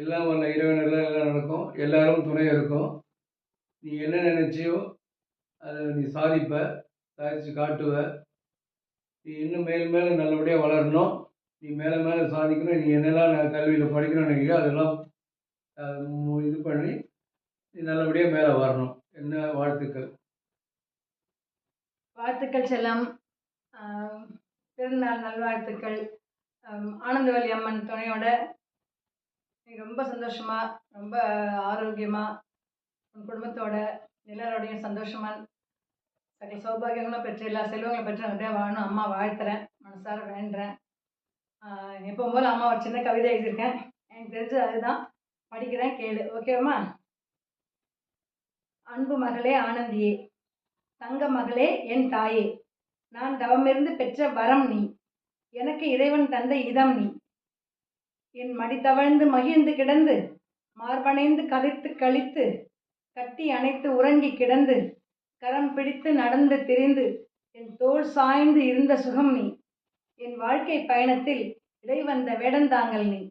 எல்லாம் வல்ல இறைவனெல்லாம் எல்லாம் நடக்கும். எல்லாரும் துணை இருக்கும். நீ என்ன நினைச்சியோ அதை நீ சாதிப்ப சாதிச்சு காட்டுவ. நீ இன்னும் மேல் மேலும் நல்லபடியாக வளரணும். நீ மேலே மேலே சாதிக்கணும். நீ என்னெல்லாம் நான் கல்வியில் படிக்கணும்னு நினைக்கிறியோ அதெல்லாம் இது பண்ணி நீ நல்லபடியாக மேலே வரணும். என்ன வாழ்த்துக்கள்? வாழ்த்துக்கள் செல்லம். பிறந்தநாள் நல்வாழ்த்துக்கள். ஆனந்தவல்லி அம்மன் துணையோட நீ ரொம்ப சந்தோஷமா ரொம்ப ஆரோக்கியமா உன் குடும்பத்தோட எல்லாரோடையும் சந்தோஷமா சகல சௌபாகியங்களும் பெற்று எல்லா செல்வங்களும் பெற்று அப்படியே வாழணும். அம்மா வாழ்த்துறேன். மனசார வேண்டுறேன். ஆஹ் எப்பவும் போல அம்மா ஒரு சின்ன கவிதை எழுதியிருக்கேன். எனக்கு தெரிஞ்சது அதுதான். படிக்கிறேன் கேளு. ஓகேவாம்மா அன்பு மகளே ஆனந்தியே தங்க மகளே என் தாயே நான் தவமிருந்து பெற்ற வரம் நீ எனக்கு இறைவன் தந்த இதம் நீ என் மடி தவழ்ந்து மகிழ்ந்து கிடந்து மார்பணைந்து கதைத்து கழித்து கட்டி அணைத்து உறங்கி கிடந்து கரம் பிடித்து நடந்து திரிந்து என் தோள் சாய்ந்து இருந்த சுகம் நீ. என் வாழ்க்கை பயணத்தில் இடைவந்த வேடந்தாங்கல் நீ.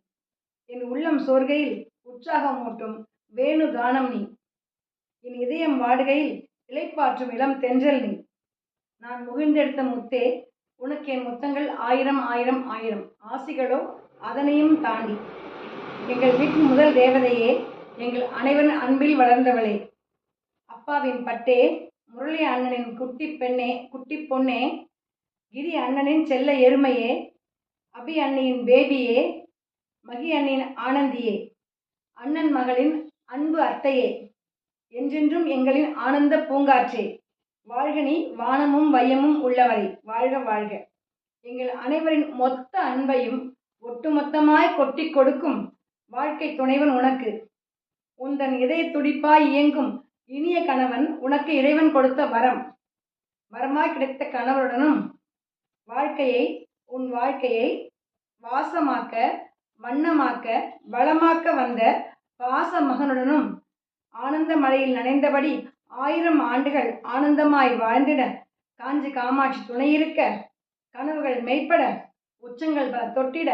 என் உள்ளம் சோர்கையில் உற்சாகமூட்டும் வேணு கானம் நீ. என் இதயம் வாடுகையில் இளைப்பாற்றும் இளம் தென்றல் நீ. நான் முகிழ்ந்தெடுத்த முத்தே உனக்கு என் முத்தங்கள் ஆயிரம் ஆயிரம் ஆயிரம். ஆசிகளோ அதனையும் தாண்டி. எங்கள் வீட்டின் முதல் தேவதையே எங்கள் அனைவரின் அன்பில் வளர்ந்தவளே. அப்பாவின் பட்டே முரளி அண்ணனின் குட்டி பெண்ணே குட்டி பொண்ணே கிரி அண்ணனின் செல்ல எருமையே அபி அண்ணியின் பேபியே மகி அண்ணியின் ஆனந்தியே அண்ணன் மகளின் அன்பு அத்தையே என்றென்றும் எங்களின் ஆனந்த பூங்காற்றே. வாழ்கனி வானமும் வையமும் உள்ளவரை. வாழ்க வாழ்க. எங்கள் அனைவரின் மொத்த அன்பையும் ஒட்டுமொத்தமாய் கொட்டி கொடுக்கும் வாழ்க்கை துணைவன் உனக்கு. உந்தன் இதய துடிப்பாய் இயங்கும் இனிய கணவன் உனக்கு இறைவன் கொடுத்த வரம். வரமாய் கிடைத்த கணவருடனும் வாழ்க்கையை உன் வாழ்க்கையை வாசமாக்க வண்ணமாக்க வளமாக்க வந்த பாச மகனுடனும் ஆனந்த மலையில் நனைந்தபடி ஆயிரம் ஆண்டுகள் ஆனந்தமாய் வாழ்ந்திட காஞ்சி காமாட்சி துணையிருக்க கனவுகள் மெய்ப்பட உச்சங்கள் பல. தொட்டிட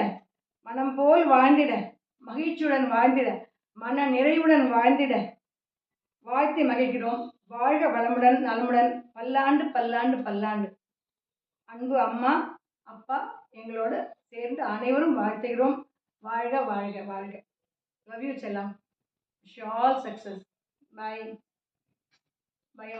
மனம் போல் வாழ்ந்திட மகிழ்ச்சியுடன் வாழ்ந்திட மன நிறைவுடன் வாழ்ந்திட. வாழ்த்தி மகிழ்கிறோம். வாழ்க வளமுடன் நலமுடன் பல்லாண்டு பல்லாண்டு பல்லாண்டு. அன்பு அம்மா அப்பா எங்களோடு சேர்ந்து அனைவரும் வாழ்த்துகிறோம். வாழ்க வாழ்க வாழ்க. லவ் யூ செல்லாம். Wish all success bye bye